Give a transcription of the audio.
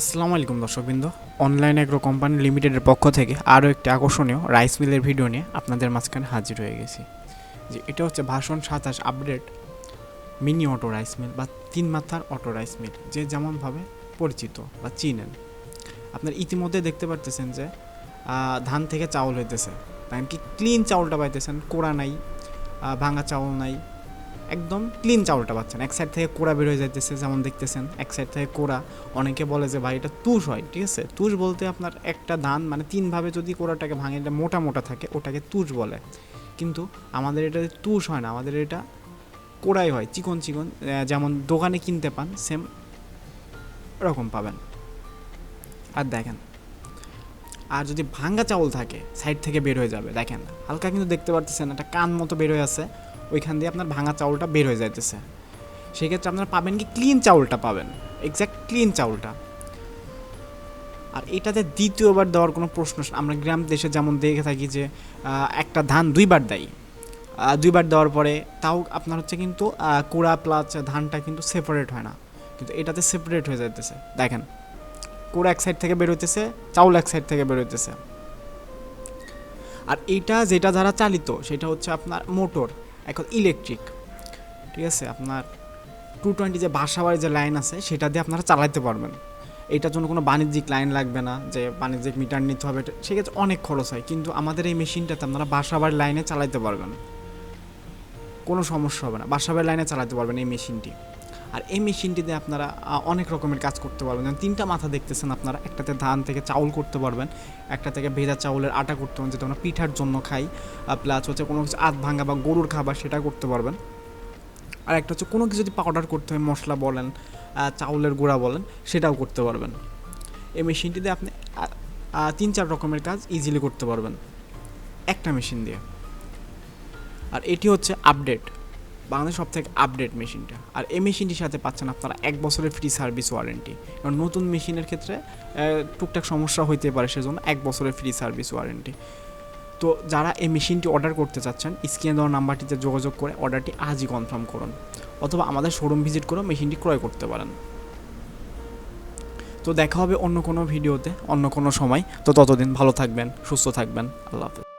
আসসালামু আলাইকুম দর্শকবৃন্দ। অনলাইন এগ্রো কোম্পানি লিমিটেডের পক্ষ থেকে আরও একটি আকর্ষণীয় রাইস মিলের ভিডিও নিয়ে আপনাদের মাঝখানে হাজির হয়ে গেছি। যে এটা হচ্ছে ভাষণ সাতাশ update mini auto rice mill বা তিন মাথার অটো রাইস মিল যে যেমনভাবে পরিচিত বা চিনেন। আপনার ইতিমধ্যে দেখতে পারতেছেন যে ধান থেকে চাউল হইতেছে। তাই কি ক্লিন চাউলটা পাইতেছেন, কোড়া নাই ভাঙা চাউল নাই একদম ক্লিন চাউলটা পাচ্ছেন। এক সাইড থেকে কোড়া বের হয়ে যাইতেছে, যেমন দেখতেছেন, এক সাইড থেকে কোড়া। অনেকে বলে যে, ভাই, এটা তুষ হয়। ঠিক আছে? তুষ বলতে আপনার একটা ধান মানে তিনভাবে যদি কোড়াটাকে ভাঙে, এটা মোটা মোটা থাকে, ওটাকে তুষ বলে। কিন্তু আমাদের এটা তুষ হয় না, আমাদের এটা কোড়াই হয়, চিকন চিকন যেমন দোকানে কিনতে পান সেম রকম পাবেন। আর দেখেন, আর যদি ভাঙ্গা চাউল থাকে সাইড থেকে বের হয়ে যাবে। দেখেন, হালকা কিন্তু দেখতে পারতেছেন, একটা কান মতো বের হয়ে আছে। ওইখান দিয়ে আপনার ভাঙা চাউলটা বের হয়ে যাইতেছে। সেক্ষেত্রে আপনারা পাবেন কি ক্লিন চাউলটা পাবেন এক্স্যাক্ট ক্লিন চাউলটা। আর এটাতে দ্বিতীয়বার দেওয়ার কোনো প্রশ্ন, আমরা গ্রাম দেশে যেমন দেখে থাকি যে একটা ধান দুইবার দেয়। দুইবার দেওয়ার পরে তাও আপনার হচ্ছে কিন্তু কুড়া প্লাস ধানটা কিন্তু সেপারেট হয় না। কিন্তু এটাতে সেপারেট হয়ে যাইতেছে। দেখেন, কুড়া এক সাইড থেকে বের হইতেছে, চাউল এক সাইড থেকে বের হইতেছে। আর এটা যেটা দ্বারা চালিত, সেটা হচ্ছে আপনার মোটর। এখন ইলেকট্রিক ঠিক আছে? আপনার টু টোয়েন্টি যে বাসাবাড়ি যে লাইন আছে, সেটা দিয়ে আপনারা চালাইতে পারবেন। এটার জন্য কোনো বাণিজ্যিক লাইন লাগবে না, যে বাণিজ্যিক মিটার নিতে হবে। সেক্ষেত্রে অনেক খরচ হয়, কিন্তু আমাদের এই মেশিনটাতে আপনারা বাসাবাড়ির লাইনে চালাইতে পারবেন। কোনো সমস্যা হবে না, বাসাবাড়ির লাইনে চালাতে পারবেন এই মেশিনটি আর এই মেশিনটি দিয়ে আপনারা অনেক রকমের কাজ করতে পারবেন। যেমন তিনটা মাথা দেখতেছেন আপনারা, একটাতে ধান থেকে চাউল করতে পারবেন, একটা থেকে ভেজা চাউলের আটা করতে পারবেন, যেটা আমরা পিঠার জন্য খাই প্লাস হচ্ছে কোনো কিছু আধ ভাঙা বা গরুর খাবার সেটা করতে পারবেন। আর একটা হচ্ছে কোনো কিছু যদি পাউডার করতে হয়, মশলা বলেন চাউলের গুঁড়া বলেন, সেটাও করতে পারবেন। এই মেশিনটিতে আপনি তিন চার রকমের কাজ ইজিলি করতে পারবেন। একটা মেশিন দিয়ে। আর এটি হচ্ছে আপডেট বাংলাদেশ সব থেকে আপডেট মেশিনটা। আর এই মেশিনটির সাথে পাচ্ছেন আপনারা এক বছরের ফ্রি সার্ভিস ওয়ারেন্টি কারণ নতুন মেশিনের ক্ষেত্রে টুকটাক সমস্যা হইতে পারে, সেজন্য এক বছরের ফ্রি সার্ভিস ওয়ারেন্টি তো যারা এই মেশিনটি অর্ডার করতে চাচ্ছেন, স্ক্রিনে দেওয়া নাম্বারটিতে যোগাযোগ করে অর্ডারটি আজই কনফার্ম করুন। অথবা আমাদের শোরুম ভিজিট করে মেশিনটি ক্রয় করতে পারেন। তো দেখা হবে অন্য কোনো ভিডিওতে অন্য কোনো সময়। তো ততদিন ভালো থাকবেন, সুস্থ থাকবেন। আল্লাহ হাফেজ।